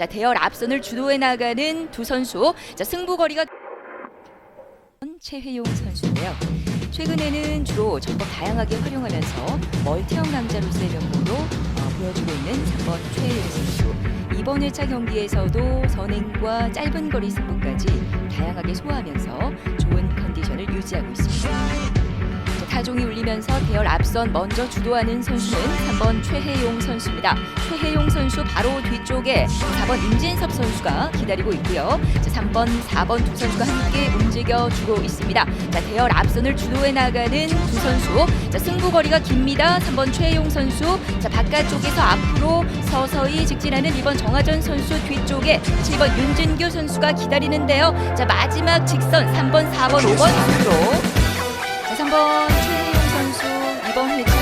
자, 대열 앞선을 주도해 나가는 두 선수. 자, 승부거리가 최혜용 선수인데요. 최근에는 주로 전법 다양하게 활용하면서 멀티형 강자로서의 면모로 어, 보여주고 있는 3번 최혜용 선수. 이번 1차 경기에서도 선행과 짧은 거리 승부까지 다양하게 소화하면서 좋은 컨디션을 유지하고 있습니다. 대열 앞선 먼저 주도하는 선수는 3번 최혜용 선수입니다. 최혜용 선수 바로 뒤쪽에 4번 임진섭 선수가 기다리고 있고요. 자, 3번, 4번 두 선수가 함께 움직여주고 있습니다. 자, 대열 앞선을 주도해 나가는 두 선수. 자, 승부거리가 깁니다. 3번 최혜용 선수. 자, 바깥쪽에서 앞으로 서서히 직진하는 2번 정하전 선수 뒤쪽에 7번 윤진규 선수가 기다리는데요. 자, 마지막 직선 3번, 4번, 5번 순으로 자, 3번 최혜용 선수 이